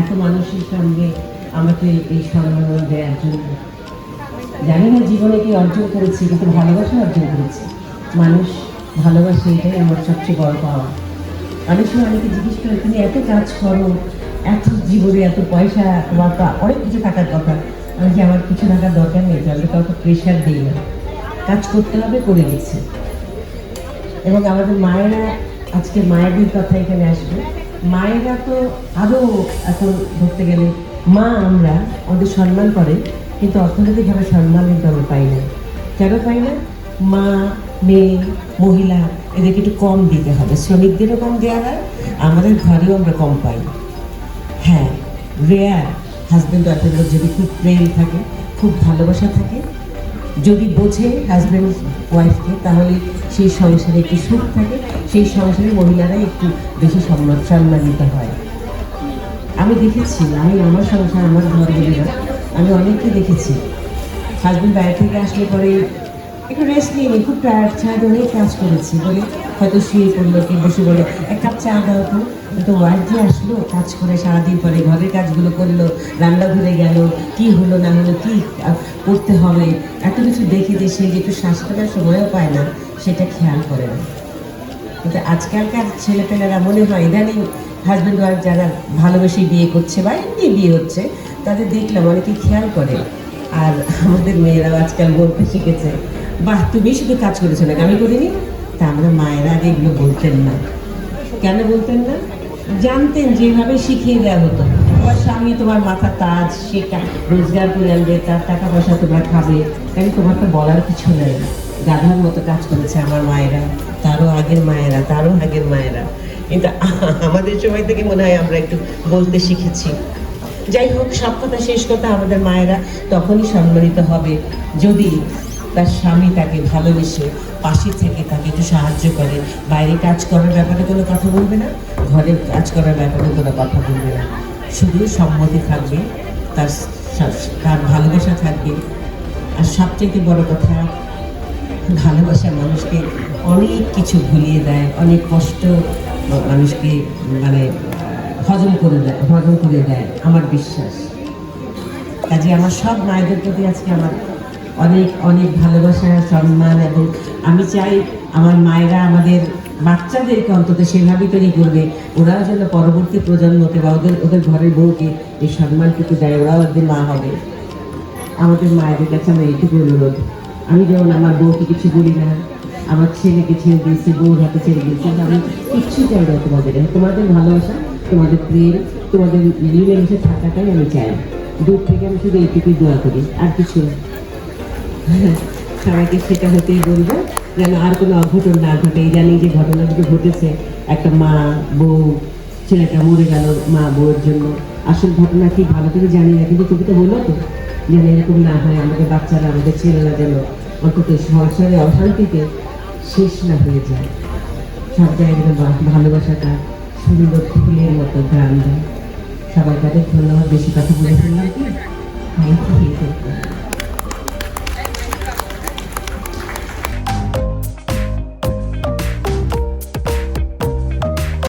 এত মানুষের সঙ্গে আমাকে এই সম্মাননা দেওয়ার জন্য। জানি না জীবনে কি অর্জন করেছি, কিন্তু ভালোবাসা অর্জন করেছি। মানুষ ভালোবাসে, এটাই আমার সবচেয়ে বড় পাওয়া। অনেক সময় জিজ্ঞেস করে, তুমি এত কাজ করো, এত জীবনে এত পয়সা তোমার অনেক কিছু থাকার কথা। আমি যে আমার কিছু থাকার দরকার নেই আমি কাউকে প্রেশার দিই না। কাজ করতে হবে, করে গেছি এবং আমাদের মায়েরা, আজকে মায়েদের কথা এখানে আসবে। মায়েরা তো আরও এখন ধরতে গেলে মা আমরা আমাদের সম্মান করে, কিন্তু অর্থনৈতিকভাবে সম্মান কিন্তু আমরা পাই না। কেন পাই না? মা, মেয়ে, মহিলা এদেরকে একটু কম দিতে হবে। শ্রমিকদেরও কম দেওয়া হয়, আমাদের ঘরেও আমরা কম পাই। হ্যাঁ রেয়ার হাজব্যান্ড ওয়াইফের যদি খুব প্রেম থাকে, খুব ভালোবাসা থাকে যদি বোঝে হাজব্যান্ড ওয়াইফকে তাহলে সেই সংসারে একটু সুখ থাকে, সেই সংসারে মহিলারাই একটু বেশি সম্মান সম্মানিত হয়। আমি দেখেছি, আমি আমার সংসার, আমার ঘর বলি আমি অনেককে দেখেছি। হাজব্যান্ড বাইরে থেকে আসলে পরে একটু রেস্ট নিয়ে নিই, খুব টায়ার্ড ছাড় অনেক কাজ করেছি বলে হয়তো শুয়ে পড়ল কি বসে বলে এক কাপ চা দাও তো। তো যে আসলো কাজ করে সারাদিন পরে ঘরের কাজগুলো করল রান্না ঘুরে গেল কি হলো না হলো কি করতে হবে? এত কিছু দেখে যে সে একটু শ্বাস ফেলার সময়ও পায় না সেটা খেয়াল করে না। কিন্তু আজকালকার ছেলেপেলেরা মনে হয় ইদানিং হাজব্যান্ড ওয়াইফ যারা ভালোবেসে বিয়ে করছে বা এমনি বিয়ে হচ্ছে তাদের দেখলাম অনেকে খেয়াল করে। আর আমাদের মেয়েরাও আজকাল বলতে শিখেছে বাহ তুমি শুধু কাজ করেছ নাকি? আমি করিনি? তা আমরা মায়েরা আগে এগুলো বলতেন না। কেন বলতেন না? জানতেন যেভাবে শিখিয়ে দেওয়া হতো। তোমার স্বামী তোমার মাথা তাজ, সে রোজগার করে আনবে, তার টাকা পয়সা তোমরা খাবে। কেন তোমার তো বলার কিছু নেই। গাধার মতো কাজ করেছে আমার মায়েরা। তারও আগের মায়েরা, তারও আগের মায়েরা। কিন্তু আমাদের সময় থেকে মনে হয় আমরা একটু বলতে শিখেছি। যাই হোক, সব কথা, শেষ কথা আমাদের মায়েরা তখনই সম্মানিত হবে। যদি তার স্বামী তাকে ভালোবেসে পাশে থেকে তাকে একটু সাহায্য করে। বাইরে কাজ করার ব্যাপারে কোনো কথা বলবে না ঘরের কাজ করার ব্যাপারে কোনো কথা বলবে না। শুধু সম্মতি থাকবে, তার তার ভালোবাসা থাকবে। আর সবচেয়ে বড় কথা, ভালোবাসা মানুষকে অনেক কিছু ভুলিয়ে দেয়, অনেক কষ্ট মানুষকে মানে হজম করে দেয়, হজম করে দেয়। আমার বিশ্বাস। কাজে আমার সব মায়েদের প্রতি আজকে আমার অনেক অনেক ভালোবাসা, সম্মান এবং আমি চাই আমার মায়েরা আমাদের বাচ্চাদেরকে অন্তত সেভাবে তৈরি করবে। ওরাও যেন পরবর্তী প্রজন্মকে বা ওদের ওদের ঘরের বউকে এই সম্মানটুকু দেয়, ওরাও একদিন মা হবে। আমাদের মায়েদের কাছে আমার এইটুকু অনুরোধ। আমি যেমন আমার বউকে কিছু বলি না, আমার ছেলেকে ছেড়ে দিয়েছি, বউর হাতে ছেড়ে দিয়েছি আমি কিচ্ছু চাই না তোমাদের। তোমাদের ভালোবাসা, তোমাদের প্রেম, তোমাদের মিলেমিশে থাকাটাই আমি চাই। দূর থেকে আমি শুধু এইটুকুই দোয়া করি, আর কিছু না। সবাইকে সেটা হতেই বলব, যেন আর কোনো অঘটন না ঘটে। জানি যে ঘটনাগুলো ঘটেছে, একটা মা, বউ, ছেলেটা মরে গেল মা বউয়ের জন্য। আসল ঘটনা কি ভালো করে জানি না, কিন্তু তুমি তো বলল তো, যেন এরকম না হয়, আমাদের বাচ্চারা, আমাদের ছেলেরা যেন অন্তত সংসারে অশান্তিতে শেষ না হয়ে যায়। সব জায়গায় ভালোবাসাটা সুন্দর ফুলের মতো গ্রাম দেয়। সবাই তাদের ধন্যবাদ, বেশি কথা বলে ফেললাম কি?